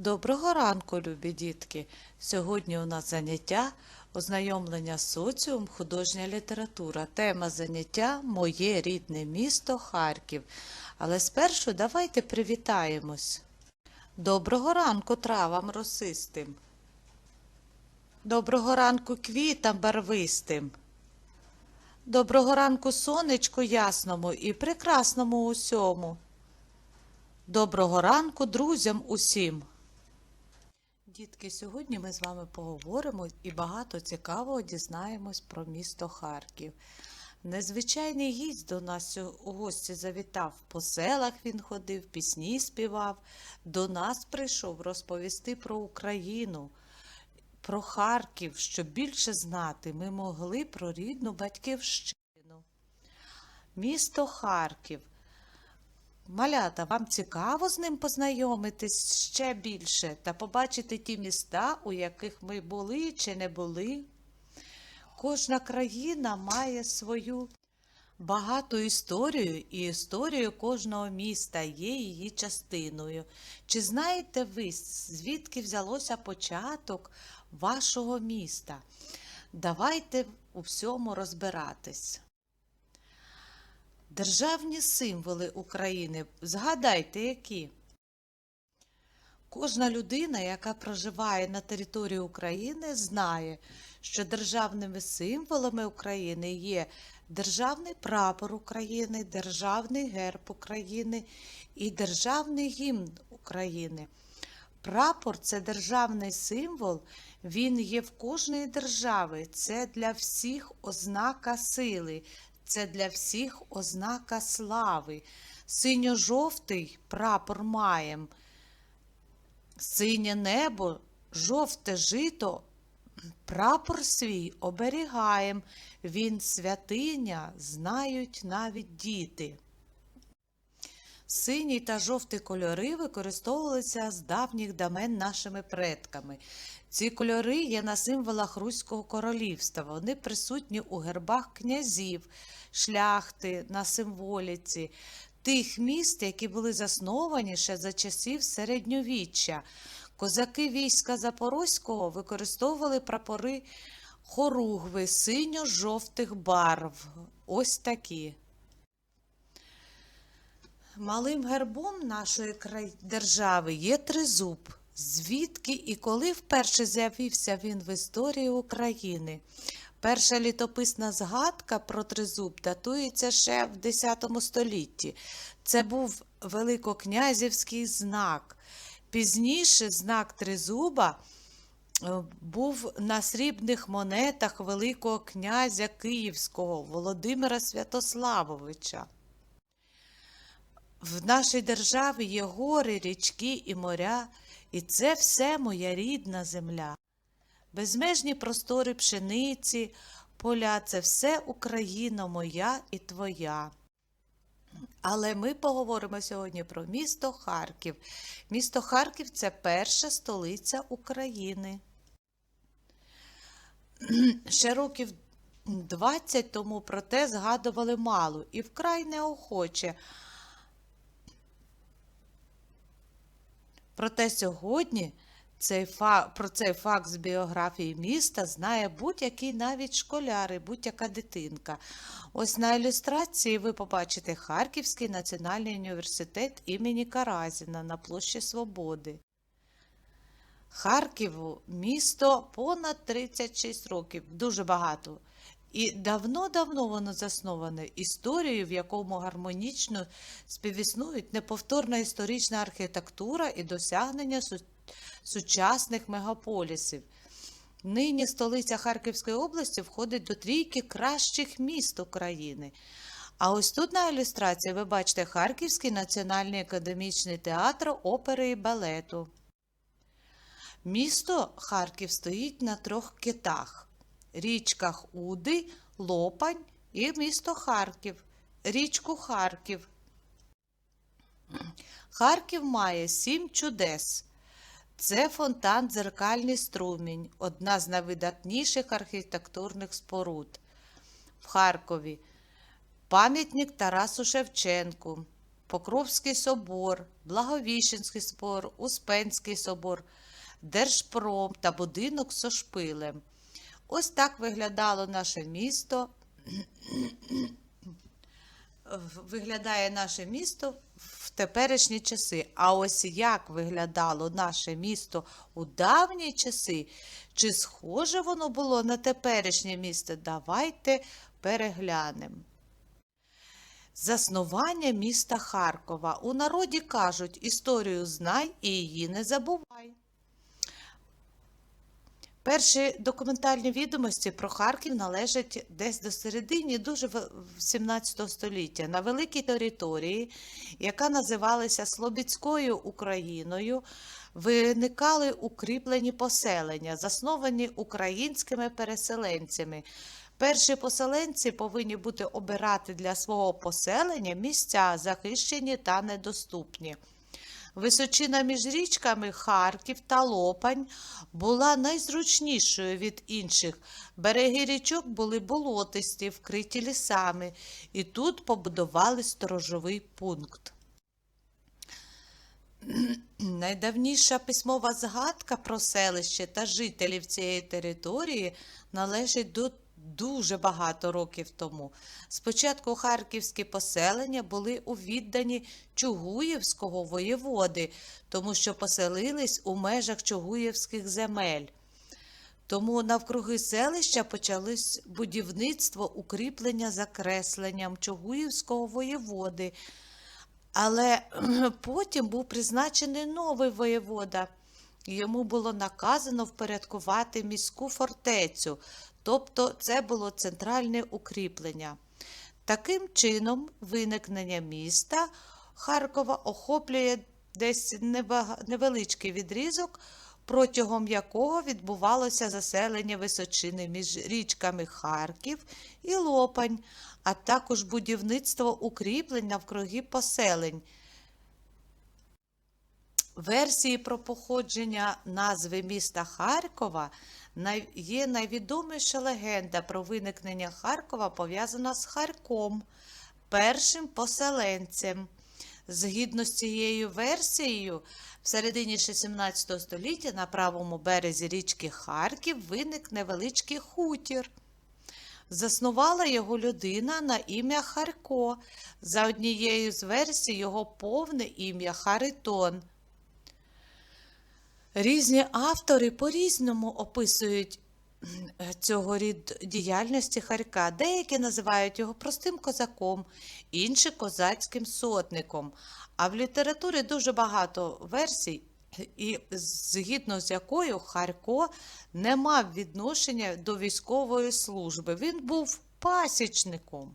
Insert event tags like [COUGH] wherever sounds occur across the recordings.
Доброго ранку, любі дітки! Сьогодні у нас заняття ознайомлення соціум, художня література. Тема заняття Моє рідне місто Харків. Але спершу давайте привітаємось. Доброго ранку травам росистим. Доброго ранку квітам барвистим. Доброго ранку сонечку ясному і прекрасному усьому. Доброго ранку друзям усім. Дітки, сьогодні ми з вами поговоримо і багато цікавого дізнаємось про місто Харків. Незвичайний гість до нас у гості завітав. По селах він ходив, пісні співав. До нас прийшов розповісти про Україну, про Харків. Щоб більше знати, ми могли про рідну батьківщину. Місто Харків. Малята, вам цікаво з ним познайомитись ще більше та побачити ті міста, у яких ми були чи не були. Кожна країна має свою багату історію, і історію кожного міста є її частиною. Чи знаєте ви, звідки взялося початок вашого міста? Давайте у всьому розбиратись. Державні символи України. Згадайте, які. Кожна людина, яка проживає на території України, знає, що державними символами України є державний прапор України, державний герб України і державний гімн України. Прапор це державний символ, він є в кожної держави. Це для всіх ознака сили, це для всіх ознака слави. Синьо-жовтий прапор маєм, синє небо, жовте жито, прапор свій оберігаєм. Він святиня, знають навіть діти. Синій та жовтий кольори використовувалися з давніх давен нашими предками. Ці кольори є на символах Руського королівства. Вони присутні у гербах князів, шляхти, на символіці, тих міст, які були засновані ще за часів середньовіччя. Козаки війська Запорозького використовували прапори хоругви синьо-жовтих барв. Ось такі. Малим гербом нашої держави є тризуб. Звідки і коли вперше з'явився він в історії України? Перша літописна згадка про тризуб датується ще в X столітті. Це був великокнязівський знак. Пізніше знак тризуба е, був на срібних монетах Великого князя Київського Володимира Святославовича. В нашій державі є гори, річки і моря, і це все моя рідна земля. Безмежні простори пшениці, поля це все Україна моя і твоя. Але ми поговоримо сьогодні про місто Харків. Місто Харків це перша столиця України. Ще років 20 тому про те згадували мало і вкрай неохоче. Проте сьогодні цей фа... про цей факт з біографії міста знає будь-який навіть школяр і будь-яка дитинка. Ось на ілюстрації ви побачите Харківський національний університет імені Каразіна на площі Свободи. Харківу місто понад 36 років, дуже багато. І давно-давно воно засноване історією, в якому гармонічно співіснують неповторна історична архітектура і досягнення су- сучасних мегаполісів. Нині столиця Харківської області входить до трійки кращих міст України. А ось тут на ілюстрації ви бачите Харківський національний академічний театр опери і балету. Місто Харків стоїть на трьох китах річках Уди, Лопань і місто Харків, річку Харків. Харків має сім чудес. Це фонтан Дзеркальний струмінь, одна з найвидатніших архітектурних споруд в Харкові. Пам'ятник Тарасу Шевченку, Покровський собор, Благовіщенський собор, Успенський собор, Держпром та будинок со шпилем. Ось так виглядало наше місто. Виглядає наше місто в теперішні часи. А ось як виглядало наше місто у давні часи, чи схоже воно було на теперішнє місто, давайте переглянемо. Заснування міста Харкова. У народі кажуть, історію знай і її не забувай. Перші документальні відомості про Харків належать десь до середини дуже в- 17 століття. На великій території, яка називалася Слобідською Україною, виникали укріплені поселення, засновані українськими переселенцями. Перші поселенці повинні бути обирати для свого поселення місця захищені та недоступні. Височина між річками Харків та Лопань була найзручнішою від інших. Береги річок були болотисті, вкриті лісами, і тут побудували сторожовий пункт. Найдавніша письмова згадка про селище та жителів цієї території належить до дуже багато років тому. Спочатку харківські поселення були у відданні Чугуївського воєводи, тому що поселились у межах Чугуївських земель. Тому навкруги селища почалось будівництво укріплення закресленням Чугуївського воєводи. Але [CLEARS THROAT] потім був призначений новий воєвода. Йому було наказано впорядкувати міську фортецю, тобто це було центральне укріплення. Таким чином, виникнення міста Харкова охоплює десь невеличкий відрізок, протягом якого відбувалося заселення височини між річками Харків і Лопань, а також будівництво укріплень навкруги поселень. Версії про походження назви міста Харкова є найвідоміша легенда про виникнення Харкова пов'язана з Харком, першим поселенцем. Згідно з цією версією, в середині 16 століття на правому березі річки Харків виник невеличкий хутір. Заснувала його людина на ім'я Харко. За однією з версій, його повне ім'я Харитон. Різні автори по-різному описують цього рід діяльності Харка. Деякі називають його простим козаком, інші козацьким сотником. А в літературі дуже багато версій, і згідно з якою Харко не мав відношення до військової служби. Він був пасічником.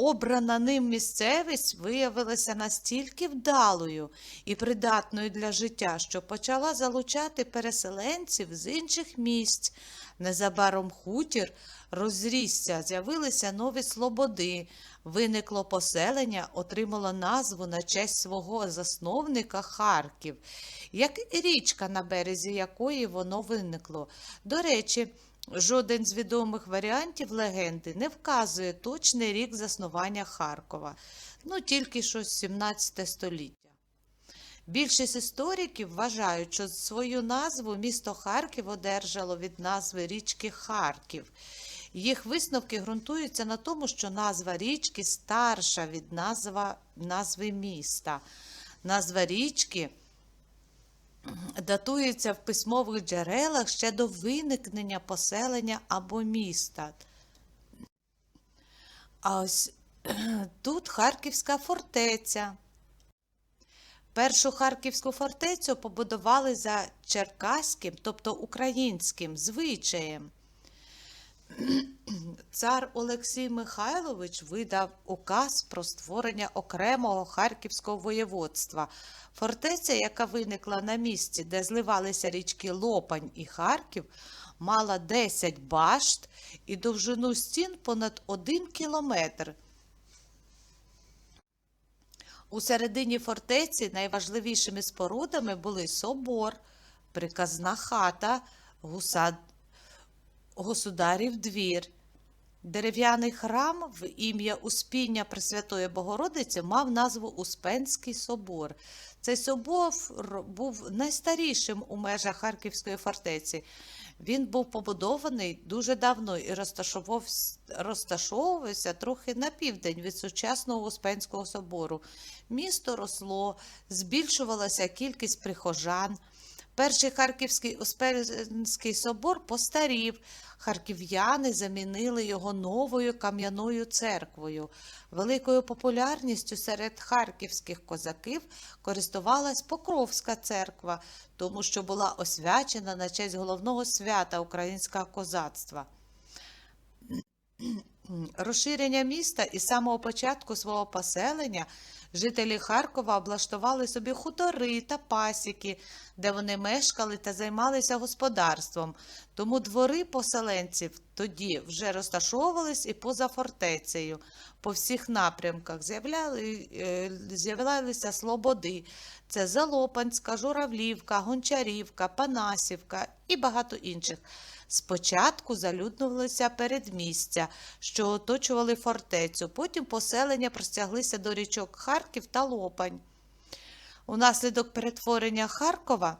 Обрана ним місцевість виявилася настільки вдалою і придатною для життя, що почала залучати переселенців з інших місць. Незабаром хутір розрісся, з'явилися нові слободи, виникло поселення, отримало назву на честь свого засновника Харків, як і річка, на березі якої воно виникло. До речі, Жоден з відомих варіантів легенди не вказує точний рік заснування Харкова, ну тільки що 17 століття. Більшість істориків вважають, що свою назву місто Харків одержало від назви річки Харків. Їх висновки ґрунтуються на тому, що назва річки старша від назва, назви міста. Назва річки датується в письмових джерелах ще до виникнення поселення або міста. А ось [CLEARS THROAT] тут Харківська фортеця. Першу Харківську фортецю побудували за черкаським, тобто українським звичаєм. Цар Олексій Михайлович видав указ про створення окремого харківського воєводства. Фортеця, яка виникла на місці, де зливалися річки Лопань і Харків, мала 10 башт і довжину стін понад 1 кілометр. У середині фортеці найважливішими спорудами були собор, приказна хата, гуса... государів двір. Дерев'яний храм в ім'я Успіння Пресвятої Богородиці мав назву Успенський собор. Цей собор був найстарішим у межах Харківської фортеці. Він був побудований дуже давно і розташовувався, трохи на південь від сучасного Успенського собору. Місто росло, збільшувалася кількість прихожан. Перший Харківський Успенський собор постарів. Харків'яни замінили його новою кам'яною церквою. Великою популярністю серед харківських козаків користувалась Покровська церква, тому що була освячена на честь головного свята українського козацтва. Розширення міста із самого початку свого поселення жителі Харкова облаштували собі хутори та пасіки, де вони мешкали та займалися господарством. Тому двори поселенців тоді вже розташовувались і поза фортецею. По всіх напрямках е, з'являлися слободи. Це Залопанська, Журавлівка, Гончарівка, Панасівка і багато інших. Спочатку залюднувалися передмістя, що оточували фортецю, потім поселення простяглися до річок Харків та Лопань. Унаслідок перетворення Харкова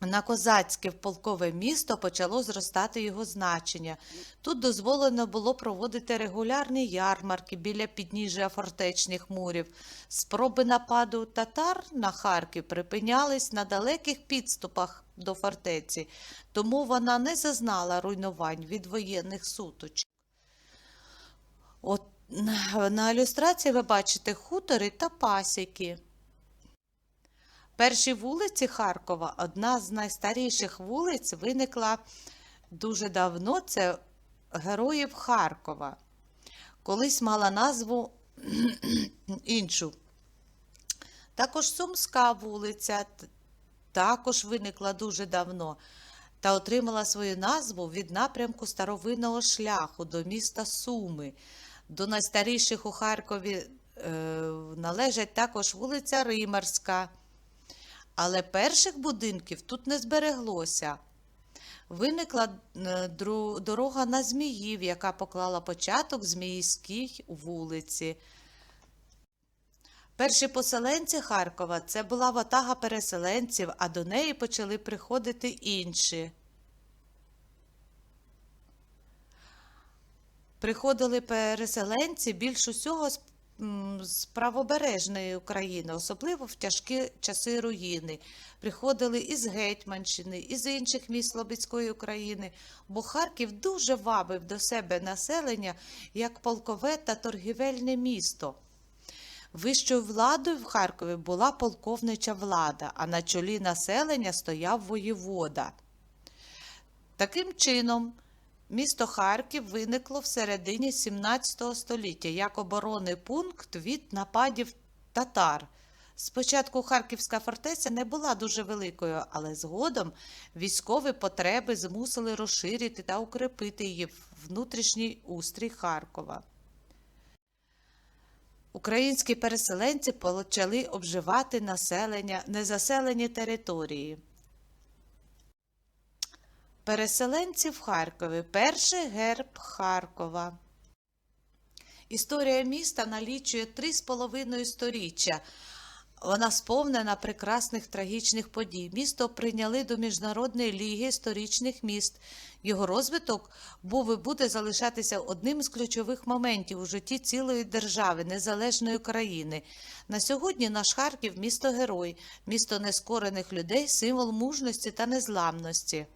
на козацьке полкове місто почало зростати його значення. Тут дозволено було проводити регулярні ярмарки біля підніжжя фортечних мурів. Спроби нападу татар на Харків припинялись на далеких підступах до фортеці, тому вона не зазнала руйнувань від воєнних суточок. От на ілюстрації ви бачите хутори та пасіки. Перші вулиці Харкова, одна з найстаріших вулиць, виникла дуже давно. Це Героїв Харкова. Колись мала назву [CLEARS THROAT] іншу. Також Сумська вулиця також виникла дуже давно та отримала свою назву від напрямку старовинного шляху до міста Суми. До найстаріших у Харкові е, належать також вулиця Римарська. Але перших будинків тут не збереглося. Виникла е, дорога на Зміїв, яка поклала початок Зміївській вулиці. Перші поселенці Харкова це була ватага переселенців, а до неї почали приходити інші. Приходили переселенці більш усього з з правобережної України, особливо в тяжкі часи руїни. Приходили із Гетьманщини, із інших міст Слобідської України, бо Харків дуже вабив до себе населення як полкове та торгівельне місто. Вищою владою в Харкові була полковнича влада, а на чолі населення стояв воєвода. Таким чином, Місто Харків виникло в середині 17 століття як оборонний пункт від нападів татар. Спочатку Харківська фортеця не була дуже великою, але згодом військові потреби змусили розширити та укріпити її внутрішній устрій Харкова. Українські переселенці почали обживати населення незаселені території. Переселенці в Харкові. Перший герб Харкова. Історія міста налічує три з половиною сторіччя. Вона сповнена прекрасних трагічних подій. Місто прийняли до Міжнародної ліги історичних міст. Його розвиток був і буде залишатися одним з ключових моментів у житті цілої держави, незалежної країни. На сьогодні наш Харків місто герой, місто нескорених людей, символ мужності та незламності.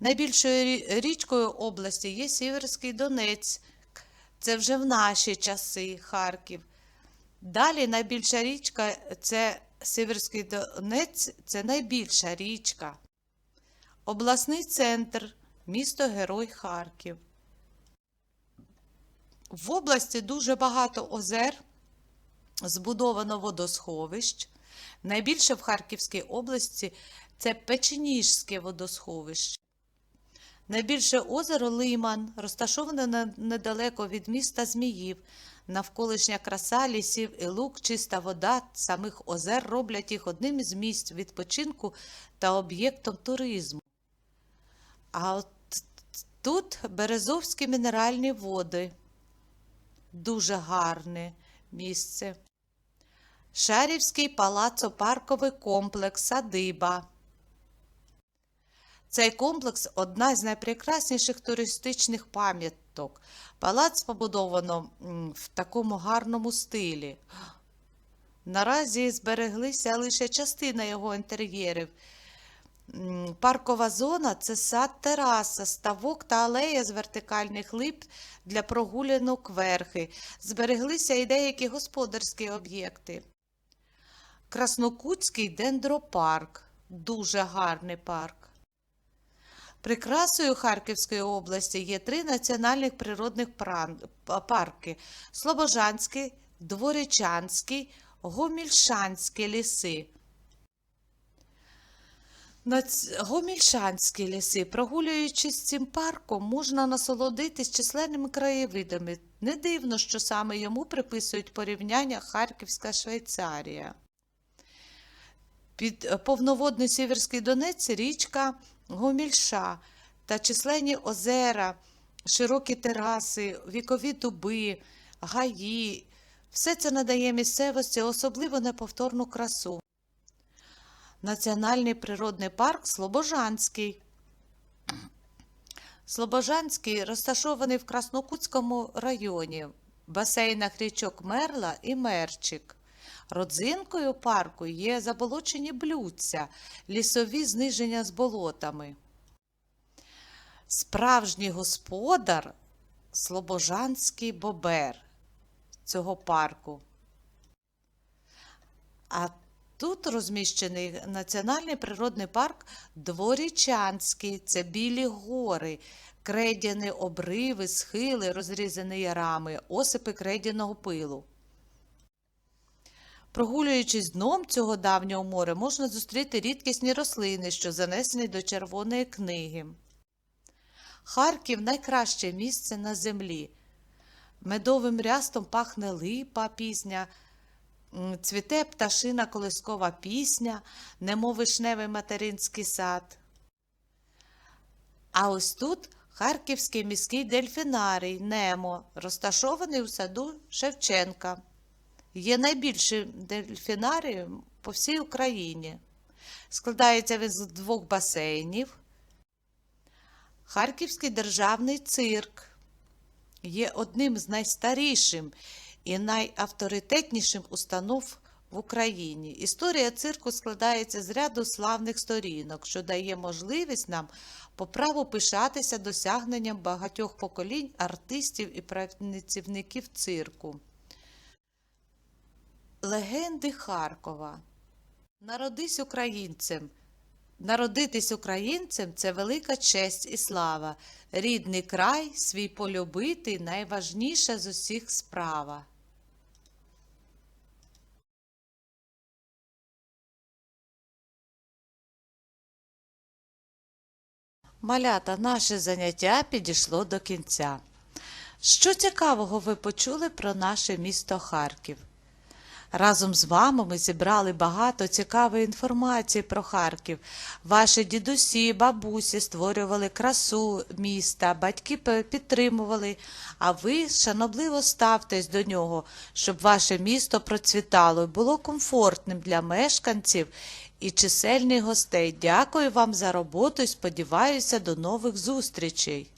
Найбільшою річкою області є Сіверський Донець, це вже в наші часи Харків. Далі найбільша річка це Сіверський Донець, це найбільша річка. Обласний центр, місто Герой Харків. В області дуже багато озер, збудовано водосховищ. Найбільше в Харківській області це Печеніжське водосховище. Найбільше озеро Лиман, розташоване недалеко від міста Зміїв. Навколишня краса лісів і лук, чиста вода самих озер роблять їх одним із місць відпочинку та об'єктом туризму. А от Тут Березовські мінеральні води. Дуже гарне місце. Шарівський палацопарковий комплекс Садиба. Цей комплекс одна з найпрекрасніших туристичних пам'яток. Палац побудовано в такому гарному стилі. Наразі збереглися лише частина його інтер'єрів. Паркова зона це сад тераса, ставок та алея з вертикальних лип для прогулянок верхи. Збереглися і деякі господарські об'єкти. Краснокутський дендропарк. Дуже гарний парк. Прикрасою Харківської області є три національних природних парки: Слобожанський, Дворічанський, Гомільшанські ліси. Гомільшанські ліси, прогулюючись цим парком, можна насолодитись численними краєвидами. Не дивно, що саме йому приписують порівняння Харківська Швейцарія. Під повноводний Сіверський Донець річка Гомільша та численні озера, широкі тераси, вікові дуби, гаї. Все це надає місцевості особливо неповторну красу. Національний природний парк Слобожанський. Слобожанський розташований в Краснокутському районі, в басейнах річок Мерла і Мерчик. Родзинкою парку є заболочені блюдця, лісові зниження з болотами. Справжній господар Слобожанський бобер цього парку. А тут розміщений національний природний парк Дворічанський. Це білі гори, кредяні обриви, схили, розрізані ярами, осипи кредяного пилу. Прогулюючись дном цього давнього моря, можна зустріти рідкісні рослини, що занесені до Червоної книги. Харків найкраще місце на землі. Медовим рястом пахне липа пізня, м, цвіте пташина колискова пісня, немов вишневий материнський сад. А ось тут Харківський міський дельфінарій Немо, розташований у саду Шевченка. Є найбільшим дельфінарієм по всій Україні. Складається він з двох басейнів. Харківський державний цирк є одним з найстарішим і найавторитетнішим установ в Україні. Історія цирку складається з ряду славних сторінок, що дає можливість нам по праву пишатися досягненням багатьох поколінь артистів і працівників цирку. Легенди Харкова. Народись українцем. Народитись українцем це велика честь і слава. Рідний край, свій полюбити найважніша з усіх справа. Малята, наше заняття підійшло до кінця. Що цікавого ви почули про наше місто Харків? Разом з вами ми зібрали багато цікавої інформації про Харків. Ваші дідусі, бабусі створювали красу міста, батьки підтримували, а ви шанобливо ставтесь до нього, щоб ваше місто процвітало і було комфортним для мешканців і чисельних гостей. Дякую вам за роботу і сподіваюся до нових зустрічей.